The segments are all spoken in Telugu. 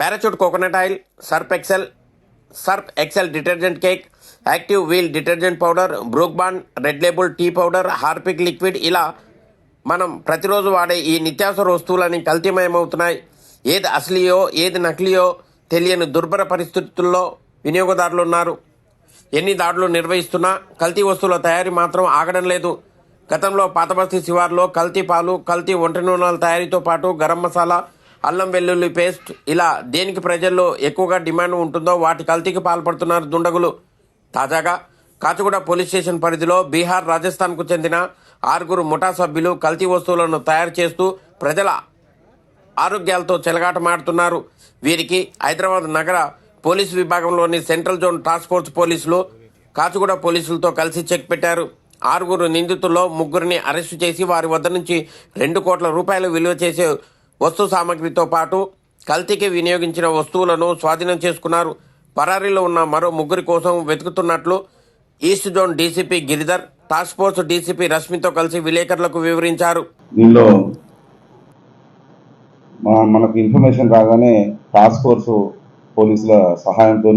Parachute coconut oil Surf Excel Surf Excel detergent cake Active Wheel detergent powder Brooke Bond Red Label tea powder Harpic liquid ఇలా మనం ప్రతిరోజు వాడే ఈ నిత్యావసర వస్తువులని కల్తీమయమవుతున్నాయి. ఏది అసలియో ఏది నకిలీయో తెలియని దుర్భర పరిస్థితుల్లో వినియోగదారులు ఉన్నారు. ఎన్ని దాడులు నిర్వహిస్తున్నా కల్తీ వస్తువుల తయారీ మాత్రం ఆగడం లేదు. గతంలో పాతబస్తీ శివార్లో కల్తీ పాలు కల్తీ ఒంటి నూనెల తయారీతో పాటు గరం మసాలా అల్లం వెల్లుల్లి పేస్ట్ ఇలా దేనికి ప్రజల్లో ఎక్కువగా డిమాండ్ ఉంటుందో వాటి కల్తీకి పాల్పడుతున్నారు దుండగులు. తాజాగా కాచిగూడ పోలీస్ స్టేషన్ పరిధిలో బీహార్ రాజస్థాన్కు చెందిన ఆరుగురు ముఠా సభ్యులు కల్తీ వస్తువులను తయారు చేస్తూ ప్రజల ఆరోగ్యాలతో చెలగాటమాడుతున్నారు. వీరికి హైదరాబాద్ నగర పోలీసు విభాగంలోని సెంట్రల్ జోన్ టాస్క్ ఫోర్స్ పోలీసులు కాచిగూడ పోలీసులతో కలిసి చెక్ పెట్టారు. ఆరుగురు నిందితుల్లో ముగ్గురిని అరెస్టు చేసి వారి వద్ద నుంచి రెండు కోట్ల రూపాయలు విలువ చేసే వస్తు సామగ్రితో పాటు కల్తీకి వినియోగించిన వస్తువులను స్వాధీనం చేసుకున్నారు. పరారీలో ఉన్న మరో ముగ్గురి కోసం వెతుకుతున్నట్లు east zone DCP Giridhar task force DCP రష్మితో కలిసి విలేకరులకు వివరించారు. దీనిలో మనకు ఇన్ఫర్మేషన్ రాగానే టాస్క్ ఫోర్స్ పోలీసుల సహాయంతో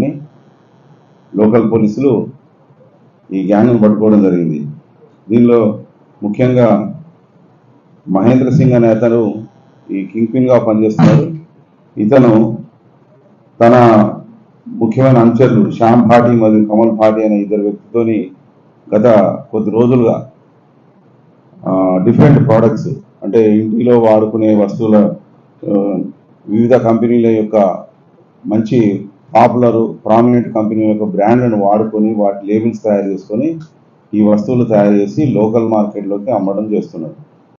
లోకల్ పోలీసులు ఈ గ్యాంగ్ను పట్టుకోవడం జరిగింది. దీనిలో ముఖ్యంగా మహేంద్ర సింగ్ అనే అతను ఈ కింగ్ పిన్గా పనిచేస్తున్నాడు ఇతను తన ముఖ్యమైన అనుచరులు శ్యామ్ భాటి మరియు కమల్ భాటి అనే ఇద్దరు వ్యక్తితోని గత కొద్ది రోజులుగా డిఫరెంట్ ప్రోడక్ట్స్ అంటే ఇంటిలో వాడుకునే వస్తువుల వివిధ కంపెనీల యొక్క మంచి పాపులర్ ప్రామినెంట్ కంపెనీల యొక్క బ్రాండ్లను వాడుకొని వాటి లేబుల్స్ తయారు చేసుకొని ఈ వస్తువులు తయారు చేసి లోకల్ మార్కెట్లోకి అమ్మడం చేస్తున్నారు.